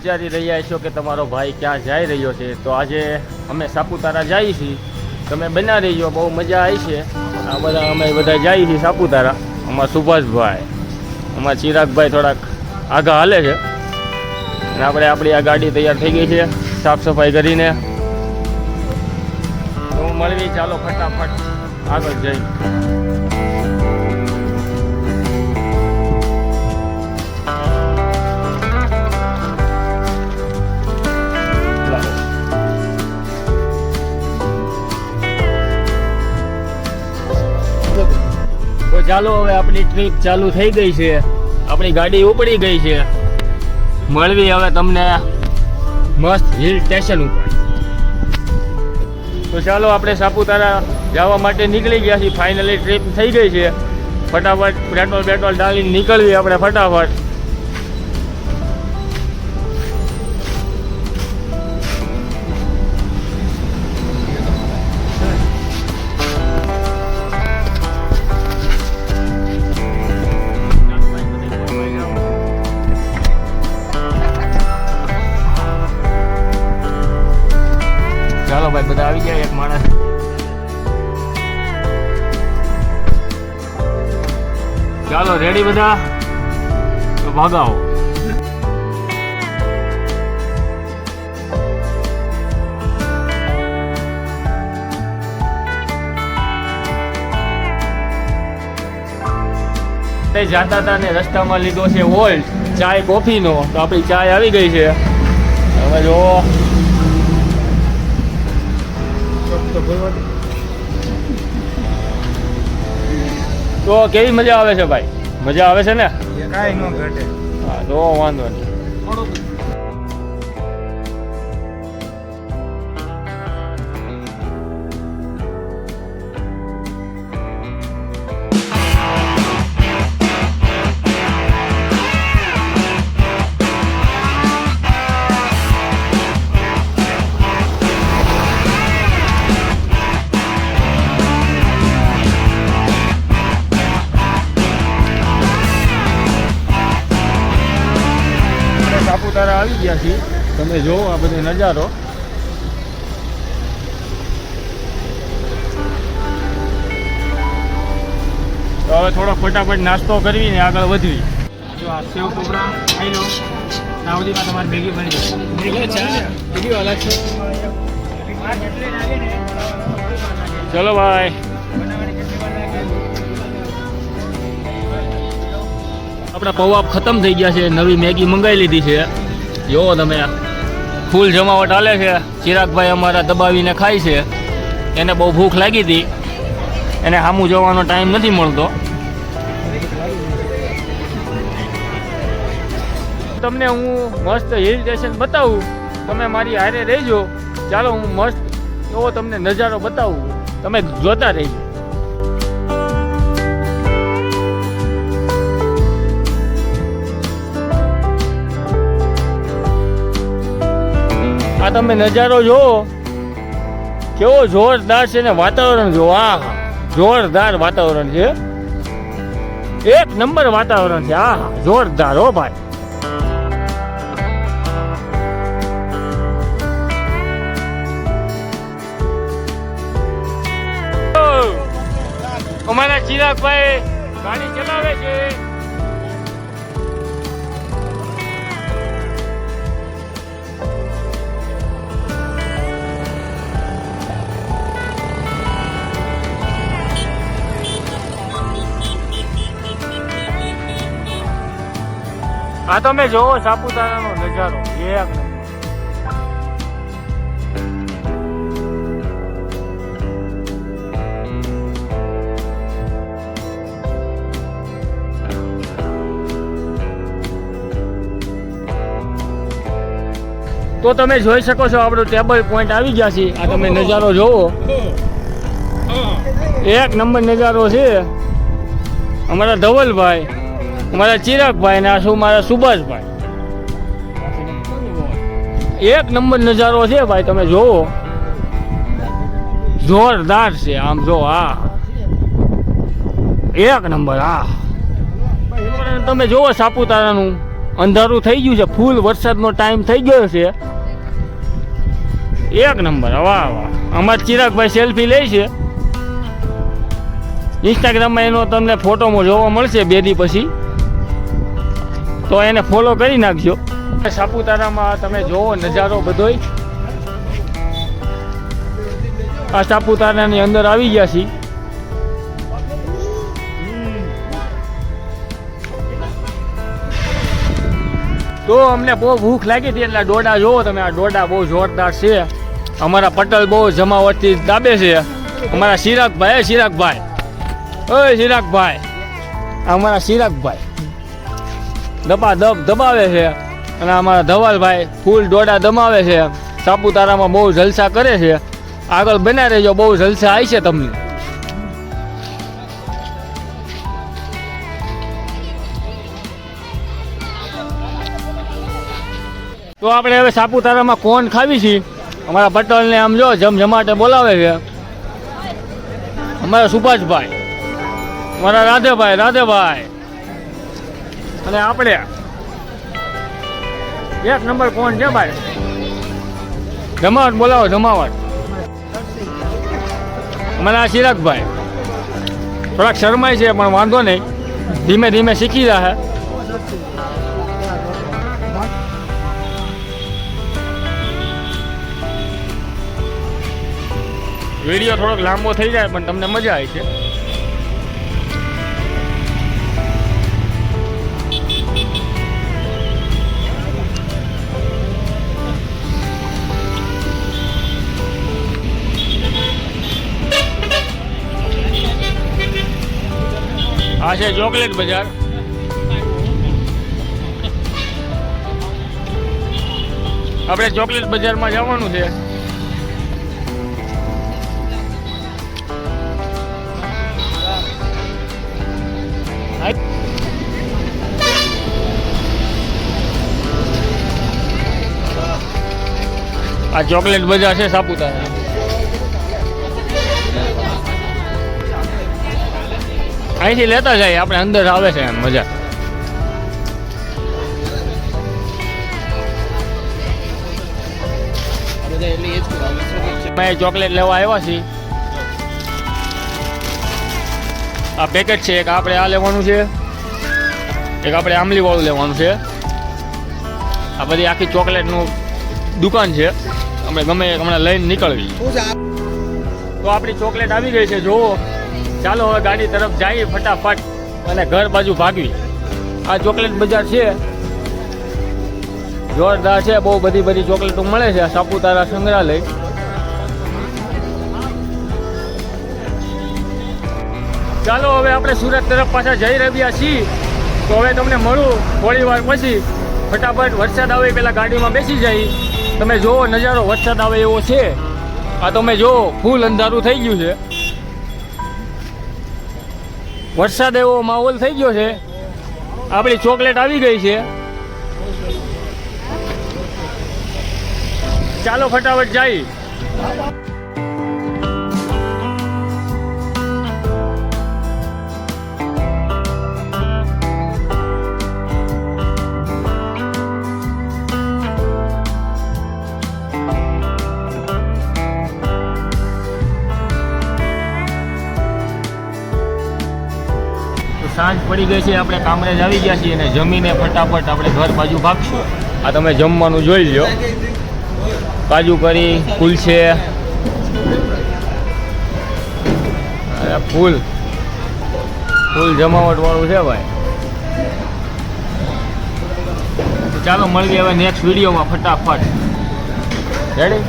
વિચારી રહ્યા છો કે તમારો ભાઈ ક્યાં જઈ રહ્યો છે, તો આજે અમે સાપુતારા જઈએ છીએ. તમે બના રહીજો, બહુ મજા આવી છે. આ બધા અમે બધા જઈએ છીએ સાપુતારા. અમારા સુભાષભાઈ, અમારા ચિરાગભાઈ થોડાક આગા હાલે છે. અને આપણે આપણી આ ગાડી તૈયાર થઈ ગઈ છે, સાફ સફાઈ કરીને. તો મળવી, ચાલો ફટાફટ આગળ જઈ. ચાલો હવે આપણી ટ્રીપ ચાલુ થઈ ગઈ છે. આપણી ગાડી ઉપડી ગઈ છે. મળવી હવે તમને મસ્ત હિલ સ્ટેશન ઉપર. તો ચાલો આપણે સાપુતારા જવા માટે નીકળી ગયા છીએ. ફાઇનલી ટ્રીપ થઈ ગઈ છે. ફટાફટ પેટ્રોલ પેટ્રોલ ડાલીને નીકળવી આપણે ફટાફટ. ચાલો રેડી બધા? તો ભાગાવો. તે જાતા હતા ને રસ્તામાં લીધો છે વોલ્ટ ચાય કોફીનો. તો આપણી ચાય આવી ગઈ છે. હવે જો તો કેવી મજા આવે છે ભાઈ? મજા આવે છે ને? કાંઈ ન ઘટે. હા તો વાંધો નહીં. તમે જુઓ આ બધો નજારો. તો હવે થોડો ફટાફટ નાસ્તો કરવી ને આગળ વધવી. જો આ સેવ કોપરા ખાઈ લો સાવધીમાં તમારી ભેગી બની જશે. છે? ચલો ભાઈ. આપણા પૌવા ખતમ થઈ ગયા છે. નવી મેગી મંગાવી લીધી છે. જુઓ તમે ફૂલ જમાવટ હાલે છે. ચિરાગભાઈ અમારા દબાવીને ખાય છે. એને બહુ ભૂખ લાગી હતી. એને સામું જવાનો ટાઈમ નથી મળતો. તમને હું મસ્ત હિલ સ્ટેશન બતાવું. તમે મારી હારે રહેજો. ચાલો હું મસ્ત એવો તમને નજારો બતાવું. તમે જોતા રહેજો. આ તમે નજારો જુઓ કેવો જોરદાર છે ને વાતાવરણ જુઓ આ જોરદાર વાતાવરણ છે. એક નંબર વાતાવરણ છે, આ જોરદાર હો ભાઈ. અમારા ચિરાગભાઈ ગાડી ચલાવે છે. આ તમે જોવો, સાપુતારાનો નજારો. એક તો તમે જોઈ શકો છો, આપણો ટેબલ પોઈન્ટ આવી ગયા છે. આ તમે નજારો જોવો. એક નંબર નજારો છે. અમારા ધવલભાઈ. અમારા ચિરાગભાઈ ને આ શું મારા સુભાષભાઈ. એક નંબર નજારો છે ભાઈ, તમે જોવો. જોરદાર છે, આમ જો આ એક નંબર આ તમે જોવો સાપુતારાનું, અંધારું થઈ ગયું છે, ફૂલ વરસાદનો ટાઈમ થઈ ગયો છે. એક નંબર વાહ વાહ. અમારા ચિરાગભાઈ સેલ્ફી લે છે. ઇન્સ્ટાગ્રામમાં એનો તમને ફોટોમાં જોવા મળશે, બે દી પછી. તો એને ફોલો કરી નાખજો. સાપુતારામાં તમે જોવો નજારો બધોય. આ સાપુતારાની અંદર આવી ગયા છીએ. તો અમને બહુ ભૂખ લાગી હતી એટલે ડોડા જોવો તમે. આ ડોડા બહુ જોરદાર છે. અમારા પટેલ બહુ જમાવટથી દાબે છે. અમારા ચિરાગભાઈ ચિરાગભાઈ ઓય ચિરાગભાઈ અમારા ચિરાગભાઈ દબા દબ દબાવે છે. અને અમારા ધવાલભાઈ ફૂલ ડોડા દમાવે છે. સાપુતારામાં બહુ જલસા કરે છે. આગળ બના રહેજો, બહુ જલસા આવી છે તમને. તો આપણે હવે સાપુતારામાં કોણ ખાવી છીએ અમારા પટેલને આમ જો જમજમાટે બોલાવે છે. અમારા સુભાષભાઈ. અમારા રાધેભાઈ રાધેભાઈ. અને આપણે એક નંબર કોણ છે ભાઈ? જમાવટ બોલાવો, જમાવટ. અમારા ચિરાગભાઈ થોડાક શરમાય છે, પણ વાંધો નહીં. ધીમે ધીમે શીખી રહ્યા વીડિયો થોડોક લાંબો થઈ જાય, પણ તમને મજા આવી છે. આ છે ચોકલેટ બજાર. આપણે ચોકલેટ બજારમાં જવાનું છે. આ ચોકલેટ બજાર છે સાપુતારા. અહીંથી લેતા જાય, આપણે અંદર આવે છે એમ, મજા. ચોકલેટ લેવા આવ્યા છીએ. આ પેકેટ છે, એક આપણે આ લેવાનું છે, એક આપણે આંબલી વાળું લેવાનું છે. આ બધી આખી ચોકલેટનું દુકાન છે. આપણે ગમે હમણાં લઈને નીકળવી તો આપણી ચોકલેટ આવી ગઈ છે જોવો ચાલો હવે ગાડી તરફ જઈએ ફટાફટ અને ઘર બાજુ ભાગવી. આ ચોકલેટ બજાર છે. જોરદાર છે, બહુ બધી બધી ચોકલેટો મળે છે સાપુતારા સંગ્રહાલય. ચાલો હવે આપણે સુરત તરફ પાછા જઈ રહ્યા છીએ. તો હવે તમને મળું થોડી વાર પછી. ફટાફટ વરસાદ આવે પહેલાં ગાડીમાં બેસી જઈ તમે જોવો નજારો, વરસાદ આવે એવો છે. આ તમે જોવો ફૂલ અંધારું થઈ ગયું છે. વરસાદ એવો માહોલ થઈ ગયો છે. આપણી ચોકલેટ આવી ગઈ છે. ચાલો ફટાફટ જઈ પડી ગઈ છે, આપણે કામરેજ આવી ગયા છીએ અને જમીને ફટાફટ આપણે ઘર બાજુ ભાગશું. આ તમે જમવાનું જોઈ લો કાજુ કરી, ફૂલ છે. ફૂલ. ફૂલ જમાવટ વાળું છે ભાઈ. ચાલો મળીએ હવે નેક્સ્ટ વિડીયોમાં ફટાફટ. રેડી